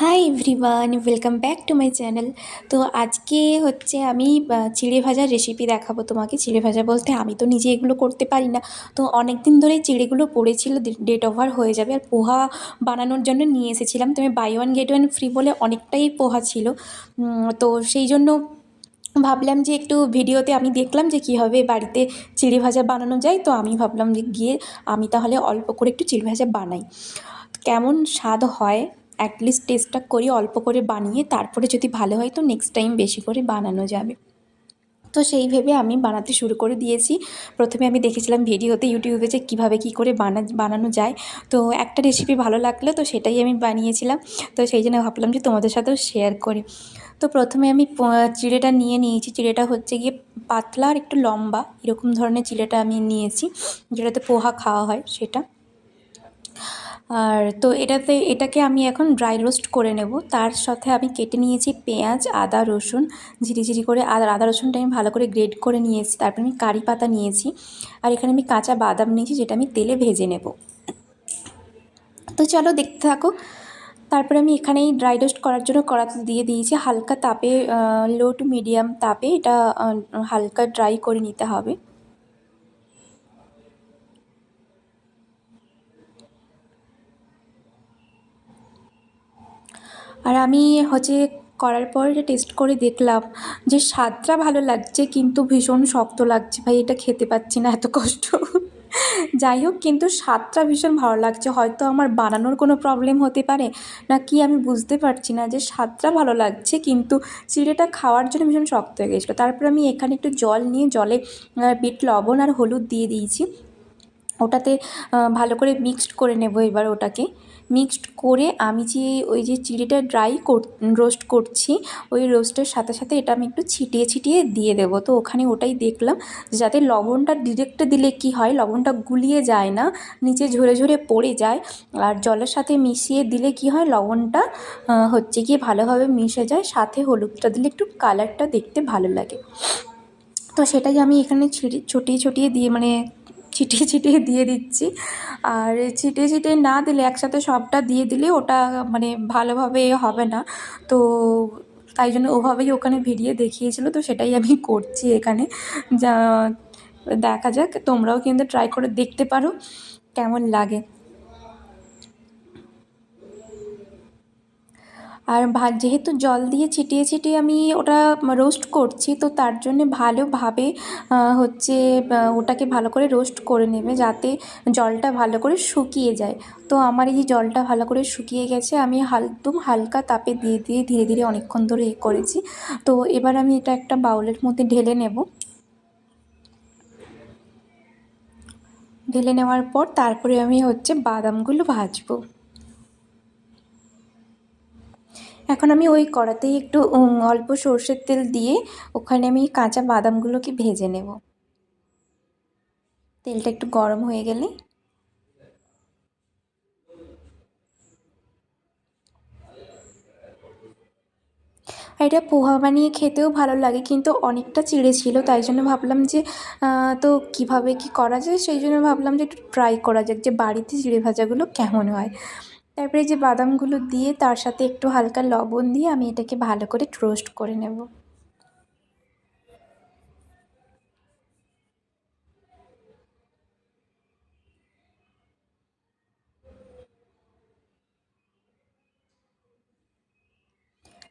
Hi everyone welcome back to my channel তো আজকে হচ্ছে আমি চিড়ে ভাজার রেসিপি দেখাবো তোমাকে। চিড়ে ভাজা বলতে আমি তো নিজে এগুলো করতে পারি না। তো অনেক দিন ধরেই চিড়েগুলো পড়েছিল ডেট ওভার হয়ে যাবে। আর পোহা বানানোর জন্য নিয়ে এসেছিলাম। তো buy one get one free বলে অনেকটাই পোহা ছিল। তো সেই জন্য ভাবলাম যে একটু ভিডিওতে আমি দেখলাম যে কীভাবে বাড়িতে চিড়ে ভাজা বানানো যায়। তো আমি ভাবলাম যে গিয়ে আমি তাহলে অল্প করে একটু চিড়ে ভাজা বানাই। কেমন স্বাদ হয়? অ্যাটলিস্ট টেস্টটা করি, অল্প করে বানিয়ে, তারপরে যদি ভালো হয় তো নেক্সট টাইম বেশি করে বানানো যাবে। তো সেই ভেবে আমি বানাতে শুরু করে দিয়েছি। প্রথমে আমি দেখেছিলাম ভিডিওতে ইউটিউবে যে কীভাবে কী করে বানা, বানানো যায়। তো একটা রেসিপি ভালো লাগল তো সেটাই আমি বানিয়েছিলাম। তো সেই জন্য ভাবলাম যে তোমাদের সাথেও শেয়ার করি। তো প্রথমে আমি চিড়েটা নিয়ে নিয়েছি। চিড়েটা হচ্ছে গিয়ে পাতলা আর একটু লম্বা, এরকম ধরনের চিড়েটা আমি নিয়েছি। যেটাতে পোহা খাওয়া হয় সেটা। আর তো এটাতে, এটাকে আমি এখন ড্রাই রোস্ট করে নেব। তার সাথে আমি কেটে নিয়েছি পেঁয়াজ, আদা, রসুন ঝিরিঝিরি করে আদা আদা, রসুনটা আমি ভালো করে গ্রেড করে নিয়েছি। তারপর আমি কারি পাতা নিয়েছি আর এখানে আমি কাঁচা বাদাম নিয়েছি, যেটা আমি তেলে ভেজে নেব। তো চলো দেখতে থাকো। তারপরে আমি এখানেই ড্রাই রোস্ট করার জন্য কড়াতে দিয়ে দিয়েছি হালকা তাপে লো টু মিডিয়াম তাপে। এটা হালকা ড্রাই করে নিতে হবে। আর আমি হচ্ছে করার পর এটা টেস্ট করে দেখলাম যে স্বাদটা ভালো লাগছে কিন্তু ভীষণ শক্ত লাগছে। ভাই, এটা খেতে পাচ্ছি না, এত কষ্ট। যাই হোক, কিন্তু স্বাদটা ভীষণ ভালো লাগছে। হয়তো আমার বানানোর কোনো প্রবলেম হতে পারে না কি আমি বুঝতে পারছি না যে স্বাদটা ভালো লাগছে কিন্তু চিড়েটা খাওয়ার জন্য ভীষণ শক্ত হয়ে গেছিল। তারপর আমি এখানে একটু জল নিয়ে জলে বিট লবণ আর হলুদ দিয়ে দিয়েছি। ওটাতে ভালো করে মিক্সড করে নেব এবার ওটাকে। মিক্সড করে আমি যে ওই যে চিড়েটা ড্রাই রোস্ট করছি, ওই রোস্টের সাথে সাথে এটা আমি একটু ছিটিয়ে ছিটিয়ে দিয়ে দেবো। তো ওখানে ওটাই দেখলাম যাতে লবণটা ডিরেক্ট দিলে কি হয়, লবণটা গুলিয়ে যায় না, নিচে ঝরে ঝরে পড়ে যায়। আর জলের সাথে মিশিয়ে দিলে কি হয়, লবণটা হচ্ছে গিয়ে ভালোভাবে মিশে যায়, সাথে হলুদটা দিলে একটু কালারটা দেখতে ভালো লাগে। তো সেটাই আমি এখানে ছিটি ছটিয়ে ছটিয়ে দিয়ে মানে ছিটিয়ে ছিটিয়ে দিয়ে দিচ্ছি। আর ছিটিয়ে ছিটিয়ে না দিলে একসাথে সবটা দিয়ে দিলে ওটা মানে ভালোভাবে হবে না। তো তাই জন্য ওভাবেই ওখানে ভিডিও দেখিয়েছিল, তো সেটাই আমি করছি এখানে। যা দেখা যাক, তোমরাও কিন্তু ট্রাই করে দেখতে পারো, কেমন লাগে। আর ভা, যেহেতু জল দিয়ে ছিটিয়ে ছিটিয়ে আমি ওটা রোস্ট করছি, তো তার জন্যে ভালোভাবে হচ্ছে ওটাকে ভালো করে রোস্ট করে নেবে যাতে জলটা ভালো করে শুকিয়ে যায়। তো আমার এই জলটা ভালো করে শুকিয়ে গেছে, আমি একদম হালকা তাপে দিয়ে দিয়ে ধীরে ধীরে অনেকক্ষণ ধরে এ করেছি। তো এবার আমি এটা একটা বাউলের মধ্যে ঢেলে নেব। ঢেলে নেওয়ার পর তারপরে আমি হচ্ছে বাদামগুলো ভাজবো। এখন আমি ওই কড়াতেই একটু অল্প সর্ষের তেল দিয়ে ওখানে আমি কাঁচা বাদামগুলোকে ভেজে নেব। তেলটা একটু গরম হয়ে গেলে এটা পোহা বানিয়ে খেতেও ভালো লাগে, কিন্তু অনেকটা চিড়ে ছিল, তাই জন্য ভাবলাম যে তো কীভাবে কি করা যায়? সেই জন্য ভাবলাম যে একটু ট্রাই করা যাক যে বাড়িতে চিড়ে ভাজাগুলো কেমন হয়। তারপরে যে বাদামগুলো দিয়ে তার সাথে একটু হালকা লবণ দিয়ে আমি এটাকে ভালো করে রোস্ট করে নেব।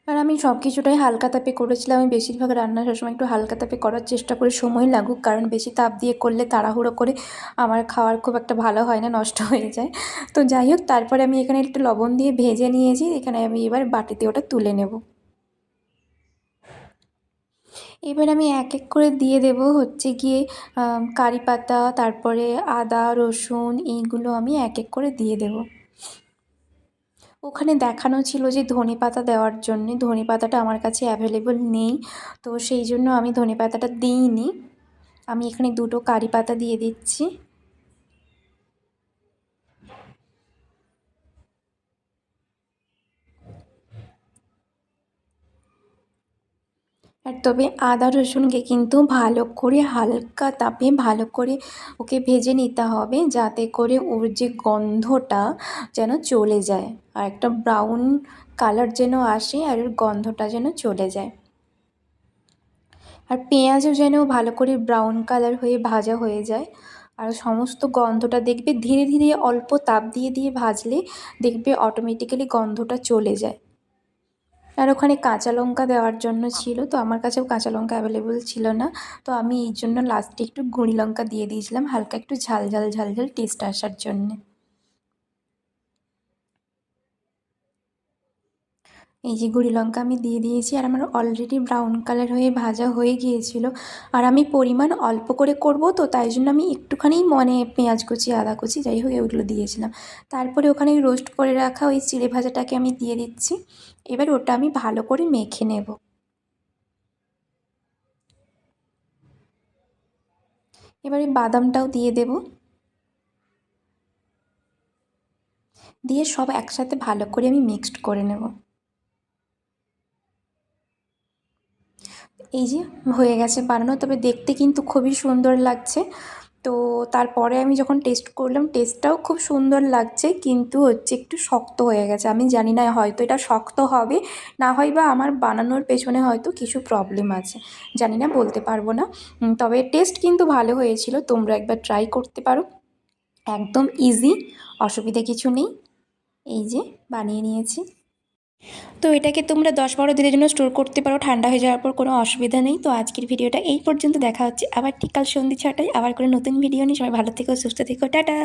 আর আমি সব কিছুটাই হালকা তাপে করেছিলাম। আমি বেশিরভাগ রান্না সবসময় একটু হালকা তাপে করার চেষ্টা করি সময় লাগুক। কারণ বেশি তাপ দিয়ে করলে তাড়াহুড়ো করে আমার খাওয়ার খুব একটা ভালো হয় না, নষ্ট হয়ে যায়। তো যাই হোক, তারপরে আমি এখানে একটু লবণ দিয়ে ভেজে নিয়েছি। এখানে আমি এবার বাটিতে ওটা তুলে নেব। এবার আমি এক এক করে দিয়ে দেব। হচ্ছে গিয়ে কারি পাতা, তারপরে আদা, রসুন, এইগুলো আমি এক এক করে দিয়ে দেবো। ওখানে দেখানো ছিল যে ধনে পাতা দেওয়ার জন্য, ধনে পাতাটা আমার কাছে অ্যাভেলেবল নেই। তো সেই জন্য আমি ধনে পাতাটা দিইনি। আমি এখানে দুটো কারি পাতা দিয়ে দিচ্ছি। তবে আদা, রসুনকে কিন্তু ভালো করে হালকা তাপে ভালো করে ওকে ভেজে নিতে হবে যাতে করে ওর যে গন্ধটা যেন চলে যায় আর একটা ব্রাউন কালার যেন আসে আর ওর গন্ধটা যেন চলে যায়। আর পেঁয়াজও যেন ভালো করে ব্রাউন কালার হয়ে ভাজা হয়ে যায় আর সমস্ত গন্ধটা দেখবে ধীরে ধীরে অল্প তাপ দিয়ে দিয়ে ভাজলে দেখবে অটোমেটিক্যালি গন্ধটা চলে যায়। আর ওখানে কাঁচা লঙ্কা দেওয়ার জন্য ছিল, তো আমার কাছেও কাঁচা লঙ্কা অ্যাভেলেবল ছিল না। তো আমি এই জন্য লাস্টে একটু গুঁড়ি লঙ্কা দিয়ে দিয়েছিলাম, হালকা একটু ঝাল ঝাল ঝাল ঝাল টেস্ট আসার জন্যে। এই যে গুঁড়ি লঙ্কা আমি দিয়ে দিয়েছি আর আমার অলরেডি ব্রাউন কালার হয়ে ভাজা হয়ে গিয়েছিল। আর আমি পরিমাণ অল্প করে করব তো তাই জন্য আমি একটুখানি মানে পেঁয়াজ কুচি, আদা কুচি যাই হোক ওইগুলো দিয়েছিলাম। তারপরে ওখানে রোস্ট করে রাখা ওই চিড়ে ভাজাটাকে আমি দিয়ে দিচ্ছি। এবার ওটা আমি ভালো করে মেখে নেব। এবারে বাদামটাও দিয়ে দেব। দিয়ে সব একসাথে ভালো করে আমি মিক্সড করে নেব। এই যে, হয়ে গেছে বানানো, তবে দেখতে কিন্তু খুবই সুন্দর লাগছে। তো তারপরে আমি যখন টেস্ট করলাম টেস্টটাও খুব সুন্দর লাগছে, কিন্তু হচ্ছে একটু শক্ত হয়ে গেছে। আমি জানি না হয়তো এটা শক্ত হবে, না হয় বা আমার বানানোর পেছনে হয়তো কিছু প্রবলেম আছে, জানি না, বলতে পারব না। তবে টেস্ট কিন্তু ভালো হয়েছিল, তোমরা একবার ট্রাই করতে পারো। একদম ইজি অসুবিধা কিছু নেই। এই যে, বানিয়ে নিয়েছি। তো এটাকে তোমরা দশ বারো দিনের জন্য স্টোর করতে পারো, ঠান্ডা হয়ে যাওয়ার পর কোনো অসুবিধা নেই। তো আজকের ভিডিওটা এই পর্যন্ত, দেখা হচ্ছে আবার ঠিক কাল সন্ধি ছটায়, আবার করে নতুন ভিডিও নিয়ে। সবাই ভালো থেকো, সুস্থ থেকো, টাটা!